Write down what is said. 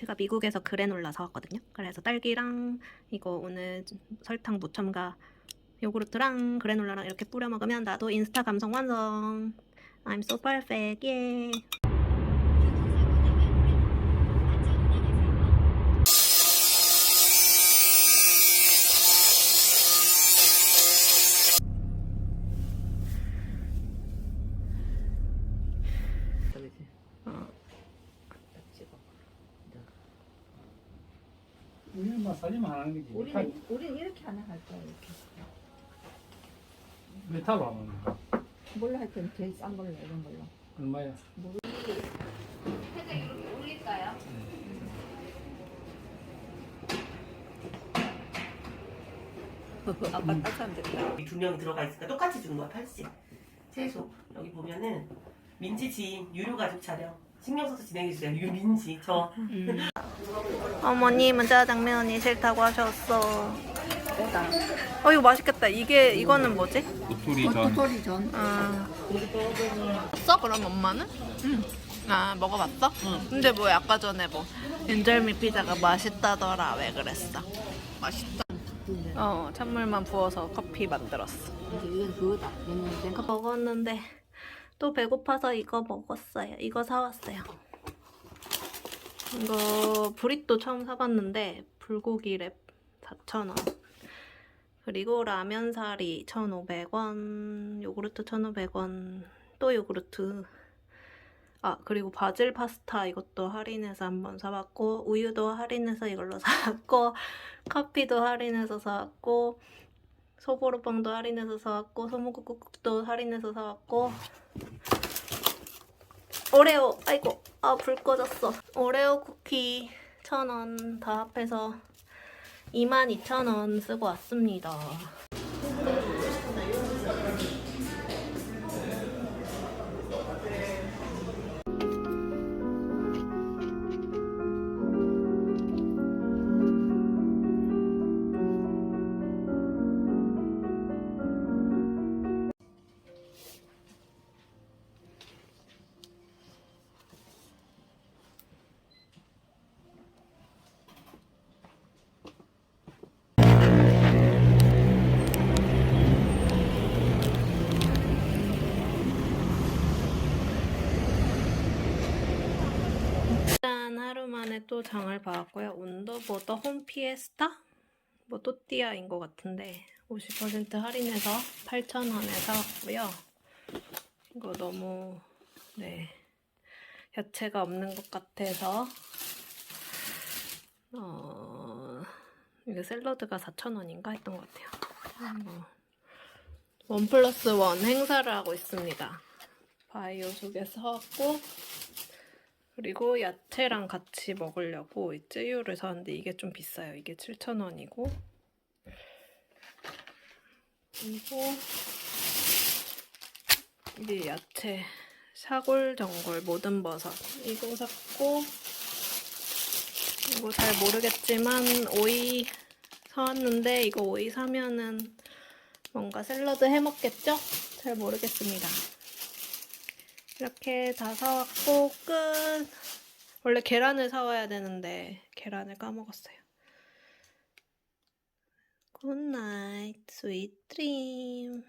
제가 미국에서 그래놀라 사왔거든요. 그래서 딸기랑 이거 오늘 설탕 무첨가 요구르트랑 그래놀라랑 이렇게 뿌려 먹으면 나도 인스타 감성 완성. I'm so perfect. 예. 저기지. 어. 딱 찍어. 우리는 막 살림만 하는 거지. 우리는 우리는 이렇게 하나 할 거야 이렇게. 메탈로 하는 거. 뭘로 하여튼 제일 싼 걸로 이런 걸로. 얼마야? 아빠 따뜻하면 됐다. 두 명 들어가 있으니까 똑같이 주는 거야 80. 최소 여기 보면은 민지 지인 유료 가족 촬영 신경 써서 진행해 주세요. 유민지 저 어머님은 짜장면이 싫다고 하셨어. 오다. 어 이거 맛있겠다. 이게 이거는 뭐지? 도토리 전 도토리 전. 아. 써 그럼 엄마는? 응. 아 먹어봤어? 응. 근데 뭐 아까 전에 뭐 인절미 피자가 맛있다더라 왜 그랬어? 맛있다. 어 찬물만 부어서 커피 만들었어. 이제 이건 그거다. 먹었는데 또 배고파서 이거 먹었어요. 이거 사왔어요. 이거 브리또 처음 사봤는데 불고기 랩 4,000원. 그리고 라면 사리 1,500원, 요구르트 1,500원, 또 요구르트. 아, 그리고 바질 파스타 이것도 할인해서 한번 사봤고, 우유도 할인해서 이걸로 사왔고, 커피도 할인해서 사왔고, 소보로빵도 할인해서 사왔고, 소무국국도 할인해서 사왔고, 오레오, 아이고, 아, 불 꺼졌어. 오레오 쿠키 1,000원 다 합해서 22,000원 쓰고 왔습니다. 하루 만에 또 장을 봐왔고요. 온더보더 홈피에스타? 뭐 또띠아인 것 같은데 50% 할인해서 8,000원에 사왔고요. 이거 너무 네 야채가 없는 것 같아서 어 이게 샐러드가 4,000원인가 했던 것 같아요. 어, 원 플러스 원 행사를 하고 있습니다. 바이오 속에 사왔고 그리고 야채랑 같이 먹으려고 이 쯔유를 사왔는데 이게 좀 비싸요. 이게 7,000원이고 그리고 이게 야채 샤골전골 모든 버섯 이거 샀고 이거 잘 모르겠지만 오이 사왔는데 이거 오이 사면은 뭔가 샐러드 해 먹겠죠? 잘 모르겠습니다. 이렇게 다 사왔고 끝. 원래 계란을 사와야 되는데 계란을 까먹었어요. 굿나잇, 스윗 드림.